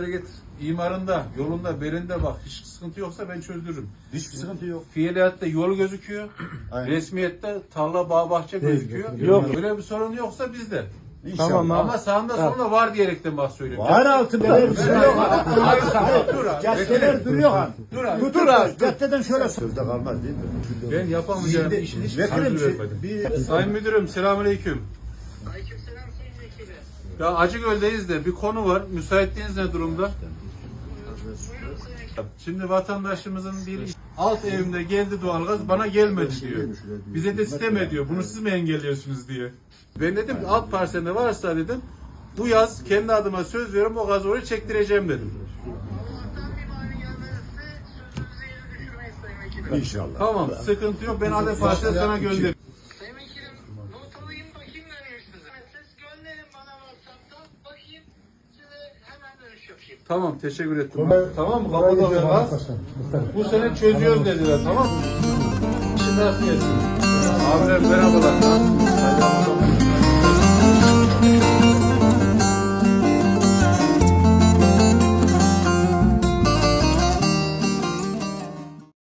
git imarında, yolunda, belinde bak. Hiç sıkıntı yoksa ben çözdürürüm. Hiçbir sıkıntı yok. Fiiliyatta yol gözüküyor. Aynen. Resmiyette tarla, bağ, bahçe gözüküyor. Yok. Öyle bir sorun yoksa bizde. İnşallah. Tamam abi. Ama sağında solunda var diyerekten bak söylüyorum. Var altı böyle bir şey yok. Hayır, hayır. Dur abi. Caddeler duruyor ha. Dur abi. Dur abi. Caddeden şöyle sözde kalmaz değil mi? Ben yapamayacağım işin hiç Vekilim sözü şey, vermedim. Sayın Müdürüm selamünaleyküm. Aleykümselam sayın vekilim. Ya Acıgöl'deyiz de bir konu var. Müsaitliğiniz ne durumda? Şimdi vatandaşımızın bir alt evimde geldi doğalgaz bana gelmedi diyor. Bize de sistem ediyor. Bunu siz mi engelliyorsunuz diye. Ben dedim ki alt parselde varsa dedim bu yaz kendi adıma söz veriyorum o gazı oraya çektireceğim dedim. İnşallah. Tamam sıkıntı yok ben adet parselde sana göndereyim. Tamam teşekkür ettim. Tamam mı? Kapıda gaz. Bu sene çözüyoruz dediler tamam mı? Şimdi nasıl gelsin? Abiler merhabalar.